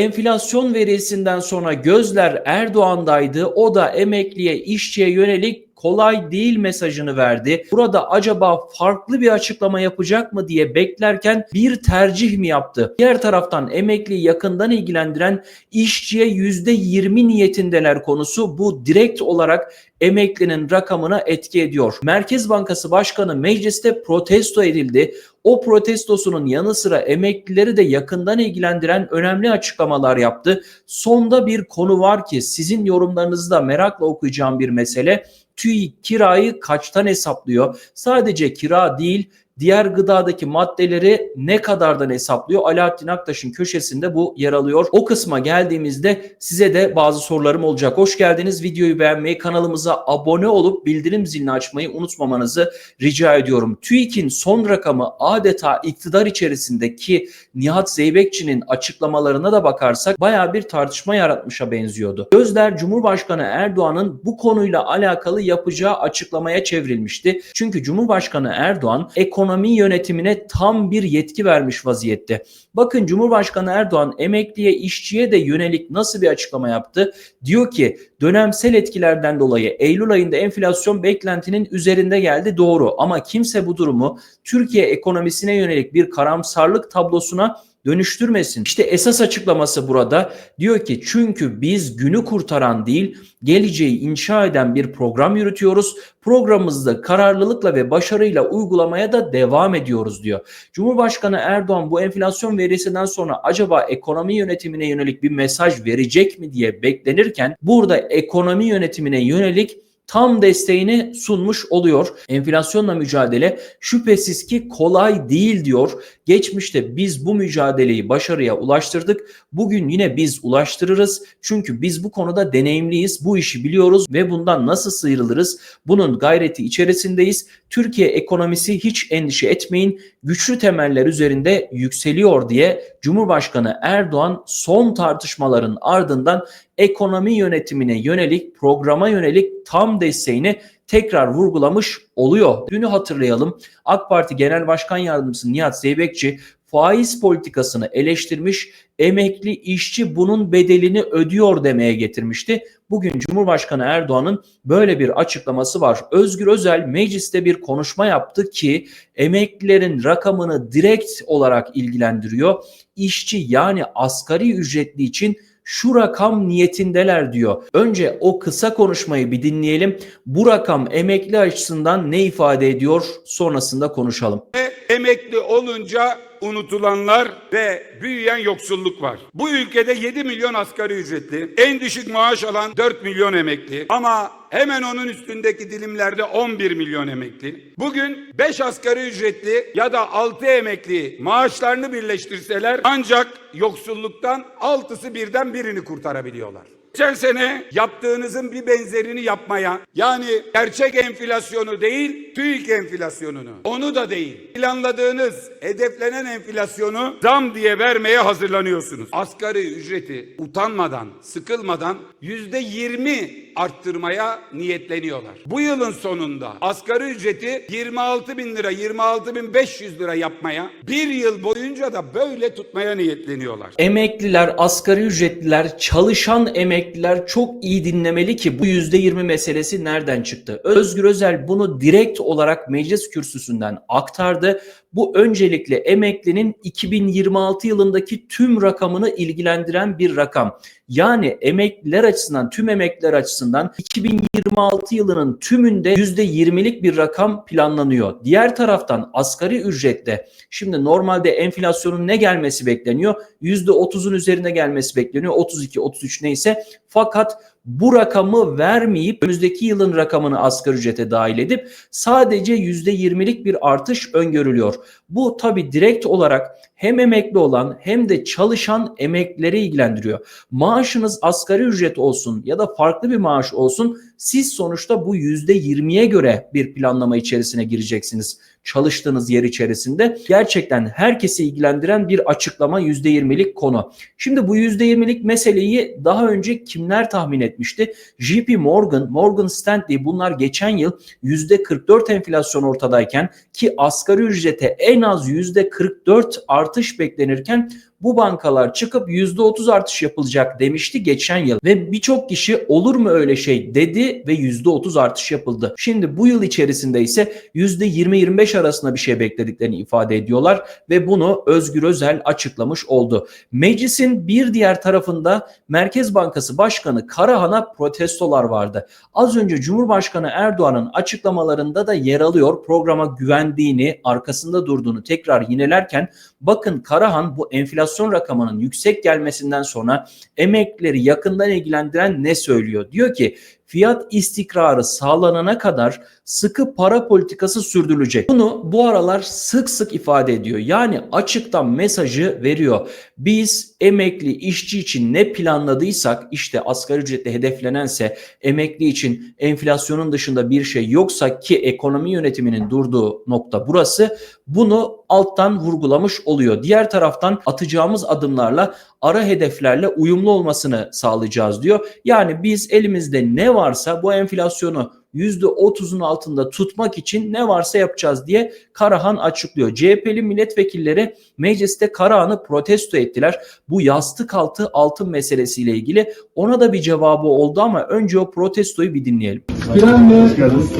Enflasyon verisinden sonra gözler Erdoğan'daydı. O da emekliye, işçiye yönelik kolay değil mesajını verdi. Burada acaba farklı bir açıklama yapacak mı diye beklerken bir tercih mi yaptı? Diğer taraftan emekliyi yakından ilgilendiren işçiye %20 niyetindeler konusu bu direkt olarak emeklinin rakamına etki ediyor. Merkez Bankası Başkanı mecliste protesto edildi. O protestosunun yanı sıra emeklileri de yakından ilgilendiren önemli açıklamalar yaptı. Sonda bir konu var ki sizin yorumlarınızı da merakla okuyacağım bir mesele. TÜİK kirayı kaçtan hesaplıyor? Sadece kira değil diğer gıdadaki maddeleri ne kadardan hesaplıyor? Alaaddin Aktaş'ın köşesinde bu yer alıyor. O kısma geldiğimizde size de bazı sorularım olacak. Hoş geldiniz. Videoyu beğenmeyi, kanalımıza abone olup bildirim zilini açmayı unutmamanızı rica ediyorum. TÜİK'in son rakamı adeta iktidar içerisindeki Nihat Zeybekçi'nin açıklamalarına da bakarsak baya bir tartışma yaratmışa benziyordu. Gözler Cumhurbaşkanı Erdoğan'ın bu konuyla alakalı yapacağı açıklamaya çevrilmişti. Çünkü Cumhurbaşkanı Erdoğan ekonomi yönetimine tam bir yetki vermiş vaziyette. Bakın Cumhurbaşkanı Erdoğan emekliye, işçiye de yönelik nasıl bir açıklama yaptı? Diyor ki dönemsel etkilerden dolayı Eylül ayında enflasyon beklentinin üzerinde geldi doğru ama kimse bu durumu Türkiye ekonomisine yönelik bir karamsarlık tablosuna dönüştürmesin. İşte esas açıklaması burada diyor ki çünkü biz günü kurtaran değil geleceği inşa eden bir program yürütüyoruz. Programımızda kararlılıkla ve başarıyla uygulamaya da devam ediyoruz diyor. Cumhurbaşkanı Erdoğan bu enflasyon verisinden sonra acaba ekonomi yönetimine yönelik bir mesaj verecek mi diye beklenirken burada ekonomi yönetimine yönelik tam desteğini sunmuş oluyor. Enflasyonla mücadele şüphesiz ki kolay değil diyor. Geçmişte biz bu mücadeleyi başarıya ulaştırdık. Bugün yine biz ulaştırırız. Çünkü biz bu konuda deneyimliyiz. Bu işi biliyoruz ve bundan nasıl sıyrılırız? Bunun gayreti içerisindeyiz. Türkiye ekonomisi hiç endişe etmeyin. Güçlü temeller üzerinde yükseliyor diye Cumhurbaşkanı Erdoğan son tartışmaların ardından ekonomi yönetimine yönelik, programa yönelik tam desteğini tekrar vurgulamış oluyor. Dünü hatırlayalım. AK Parti Genel Başkan Yardımcısı Nihat Zeybekçi faiz politikasını eleştirmiş, emekli işçi bunun bedelini ödüyor demeye getirmişti. Bugün Cumhurbaşkanı Erdoğan'ın böyle bir açıklaması var. Özgür Özel mecliste bir konuşma yaptı ki emeklilerin rakamını direkt olarak ilgilendiriyor. İşçi yani asgari ücretli için şu rakam niyetindeler diyor. Önce o kısa konuşmayı bir dinleyelim. Bu rakam emekli açısından ne ifade ediyor? Sonrasında konuşalım. Emekli olunca unutulanlar ve büyüyen yoksulluk var. Bu ülkede 7 milyon asgari ücretli, en düşük maaş alan 4 milyon emekli ama hemen onun üstündeki dilimlerde 11 milyon emekli. Bugün 5 asgari ücretli ya da 6 emekli maaşlarını birleştirseler ancak yoksulluktan 6'sı birden birini kurtarabiliyorlar. Geçen sene yaptığınızın bir benzerini yapmaya yani gerçek enflasyonu değil TÜİK enflasyonunu onu da değil planladığınız hedeflenen enflasyonu zam diye vermeye hazırlanıyorsunuz. Asgari ücreti utanmadan sıkılmadan yüzde yirmi arttırmaya niyetleniyorlar. Bu yılın sonunda asgari ücreti 26 bin lira 26 bin 500 lira yapmaya bir yıl boyunca da böyle tutmaya niyetleniyorlar. Emekliler, asgari ücretliler, çalışan emekliler çok iyi dinlemeli ki bu %20 meselesi nereden çıktı? Özgür Özel bunu direkt olarak meclis kürsüsünden aktardı. Bu öncelikle emeklinin 2026 yılındaki tüm rakamını ilgilendiren bir rakam. Yani emekliler açısından, tüm emekliler açısından 2026 yılının tümünde %20'lik bir rakam planlanıyor. Diğer taraftan asgari ücrette şimdi normalde enflasyonun ne gelmesi bekleniyor? %30'un üzerine gelmesi bekleniyor. 32, 33 neyse. Fakat bu rakamı vermeyip önümüzdeki yılın rakamını asgari ücrete dahil edip sadece %20'lik bir artış öngörülüyor. Bu tabi direkt olarak hem emekli olan hem de çalışan emeklileri ilgilendiriyor. Maaşınız asgari ücret olsun ya da farklı bir maaş olsun siz sonuçta bu %20'ye göre bir planlama içerisine gireceksiniz çalıştığınız yer içerisinde. Gerçekten herkesi ilgilendiren bir açıklama %20'lik konu. Şimdi bu %20'lik meseleyi daha önce kimler tahmin etmişti? JP Morgan, Morgan Stanley bunlar geçen yıl %44 enflasyon ortadayken ki asgari ücrete en az %44 artış beklenirken bu bankalar çıkıp %30 artış yapılacak demişti geçen yıl ve birçok kişi olur mu öyle şey dedi ve %30 artış yapıldı. Şimdi bu yıl içerisinde ise %20-25 arasında bir şey beklediklerini ifade ediyorlar ve bunu Özgür Özel açıklamış oldu. Meclisin bir diğer tarafında Merkez Bankası Başkanı Karahan'a protestolar vardı. Az önce Cumhurbaşkanı Erdoğan'ın açıklamalarında da yer alıyor. Programa güvendiğini, arkasında durduğunu tekrar yinelerken bakın Karahan bu enflasyon rakamının yüksek gelmesinden sonra emeklileri yakından ilgilendiren ne söylüyor? Diyor ki fiyat istikrarı sağlanana kadar sıkı para politikası sürdürülecek. Bunu bu aralar sık sık ifade ediyor. Yani açıktan mesajı veriyor. Biz emekli işçi için ne planladıysak işte asgari ücretle hedeflenense emekli için enflasyonun dışında bir şey yoksa ki ekonomi yönetiminin durduğu nokta burası bunu alttan vurgulamış oluyor. Diğer taraftan atacağımız adımlarla ara hedeflerle uyumlu olmasını sağlayacağız diyor. Yani biz elimizde ne varsa bu enflasyonu %30'un altında tutmak için ne varsa yapacağız diye Karahan açıklıyor. CHP'li milletvekilleri mecliste Karahan'ı protesto ettiler. Bu yastık altı altın meselesiyle ilgili ona da bir cevabı oldu ama önce o protestoyu bir dinleyelim. Geldiniz.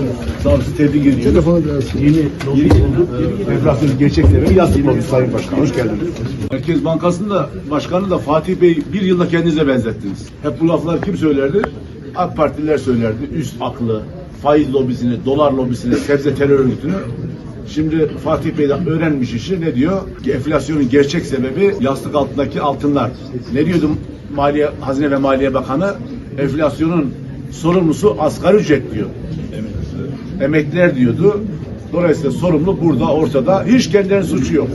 Sağ olun, tebrik ediyorum. Yeni, yeni bulduk. Enflasyon gerçekleri yastık oldu Sayın Başkan. Hoş geldiniz. Merkez Bankası'nın da başkanı da Fatih Bey bir yılda kendinize benzettiniz. Hep bu lafları kim söylerdi? AK Partililer söylerdi. Üst aklı, faiz lobisini, dolar lobisini, sebze terör örgütünü. Şimdi Fatih Bey de öğrenmiş işi ne diyor? Enflasyonun gerçek sebebi yastık altındaki altınlar. Ne diyordu Maliye, Hazine ve Maliye Bakanı? Enflasyonun sorumlusu asgari ücret diyor. Emekliler diyordu. Dolayısıyla sorumlu burada ortada. Hiç kendilerinin suçu yok.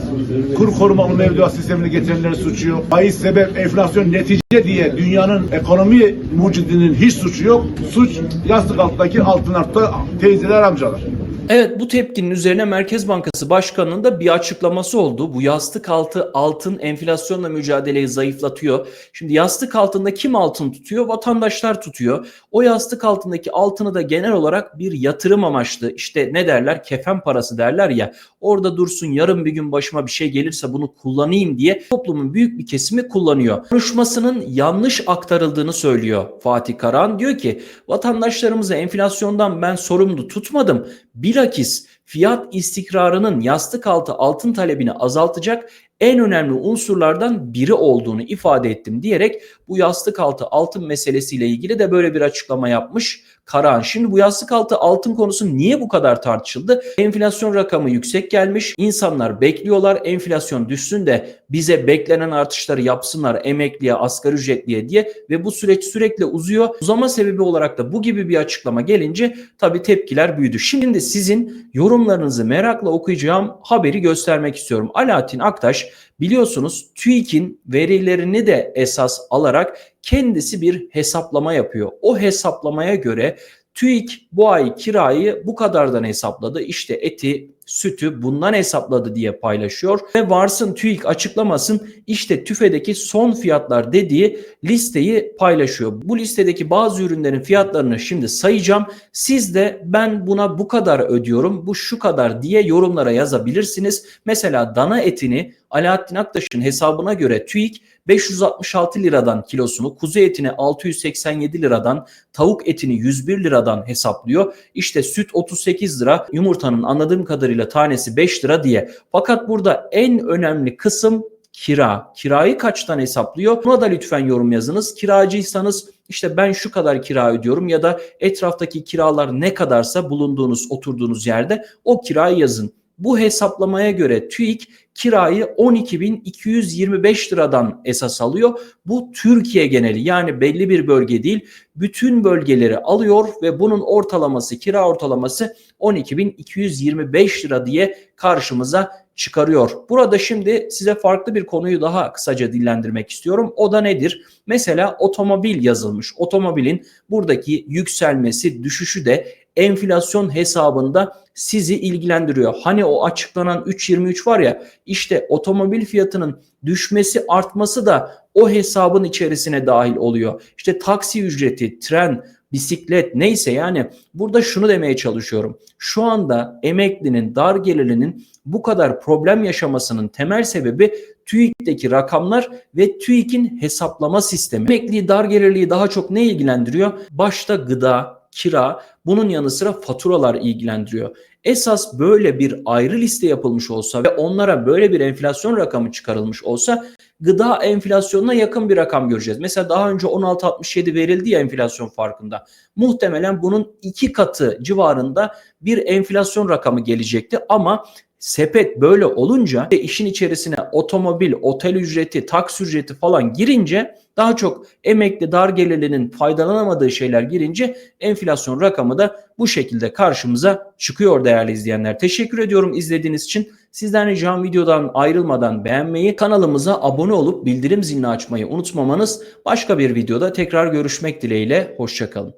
Kur korumalı mevduat sistemini getirenlerin suçu yok. Faiz sebep, enflasyon netice diye dünyanın ekonomi mucidinin hiç suçu yok. Suç yastık altındaki altın artta teyzeler amcalar. Evet bu tepkinin üzerine Merkez Bankası Başkanı'nın da bir açıklaması oldu. Bu yastık altı altın enflasyonla mücadeleyi zayıflatıyor. Şimdi yastık altında kim altın tutuyor? Vatandaşlar tutuyor. O yastık altındaki altını da genel olarak bir yatırım amaçlı işte ne derler kefen parası derler ya orada dursun yarın bir gün başıma bir şey gelirse bunu kullanayım diye toplumun büyük bir kesimi kullanıyor. Konuşmasının yanlış aktarıldığını söylüyor Fatih Karahan. Diyor ki vatandaşlarımızı enflasyondan ben sorumlu tutmadım. Bilakis fiyat istikrarının yastık altı altın talebini azaltacak en önemli unsurlardan biri olduğunu ifade ettim diyerek bu yastık altı altın meselesiyle ilgili de böyle bir açıklama yapmış Karahan. Şimdi bu yastık altı altın konusu niye bu kadar tartışıldı? Enflasyon rakamı yüksek gelmiş. İnsanlar bekliyorlar enflasyon düşsün de bize beklenen artışları yapsınlar emekliye, asgari ücretliye diye ve bu süreç sürekli uzuyor. Uzama sebebi olarak da bu gibi bir açıklama gelince tabii tepkiler büyüdü. Şimdi sizin yorumlarınızı merakla okuyacağım haberi göstermek istiyorum. Alaaddin Aktaş biliyorsunuz TÜİK'in verilerini de esas alarak kendisi bir hesaplama yapıyor. O hesaplamaya göre TÜİK bu ay kirayı bu kadardan hesapladı. İşte eti, sütü bundan hesapladı diye paylaşıyor. Ve varsın TÜİK açıklamasın işte tüfedeki son fiyatlar dediği listeyi paylaşıyor. Bu listedeki bazı ürünlerin fiyatlarını şimdi sayacağım. Siz de ben buna bu kadar ödüyorum, bu şu kadar diye yorumlara yazabilirsiniz. Mesela dana etini Alaaddin Aktaş'ın hesabına göre TÜİK 566 liradan kilosunu, kuzu etini 687 liradan, tavuk etini 101 liradan hesaplıyor. İşte süt 38 lira, yumurtanın anladığım kadarıyla tanesi 5 lira diye. Fakat burada en önemli kısım kira. Kirayı kaçtan hesaplıyor? Buna da lütfen yorum yazınız. Kiracıysanız işte ben şu kadar kira ödüyorum ya da etraftaki kiralar ne kadarsa bulunduğunuz, oturduğunuz yerde o kirayı yazın. Bu hesaplamaya göre TÜİK kirayı 12.225 liradan esas alıyor. Bu Türkiye geneli yani belli bir bölge değil bütün bölgeleri alıyor ve bunun ortalaması kira ortalaması 12.225 lira diye karşımıza çıkarıyor. Burada şimdi size farklı bir konuyu daha kısaca dillendirmek istiyorum. O da nedir? Mesela otomobil yazılmış. Otomobilin buradaki yükselmesi, düşüşü de enflasyon hesabında sizi ilgilendiriyor. Hani o açıklanan 3.23 var ya işte otomobil fiyatının düşmesi artması da o hesabın içerisine dahil oluyor. İşte taksi ücreti, tren, bisiklet neyse yani burada şunu demeye çalışıyorum. Şu anda emeklinin, dar gelirlinin bu kadar problem yaşamasının temel sebebi TÜİK'teki rakamlar ve TÜİK'in hesaplama sistemi. Emekliyi dar gelirliği daha çok ne ilgilendiriyor? Başta gıda, kira, bunun yanı sıra faturalar ilgilendiriyor. Esas böyle bir ayrı liste yapılmış olsa ve onlara böyle bir enflasyon rakamı çıkarılmış olsa gıda enflasyonuna yakın bir rakam göreceğiz. Mesela daha önce 16.67 verildi ya enflasyon farkında. Muhtemelen bunun iki katı civarında bir enflasyon rakamı gelecekti ama sepet böyle olunca işin içerisine otomobil, otel ücreti, taks ücreti falan girince daha çok emekli dar gelirlinin faydalanamadığı şeyler girince enflasyon rakamı da bu şekilde karşımıza çıkıyor değerli izleyenler. Teşekkür ediyorum izlediğiniz için. Sizden ricam videodan ayrılmadan beğenmeyi, kanalımıza abone olup bildirim zilini açmayı unutmamanız. Başka bir videoda tekrar görüşmek dileğiyle. Hoşçakalın.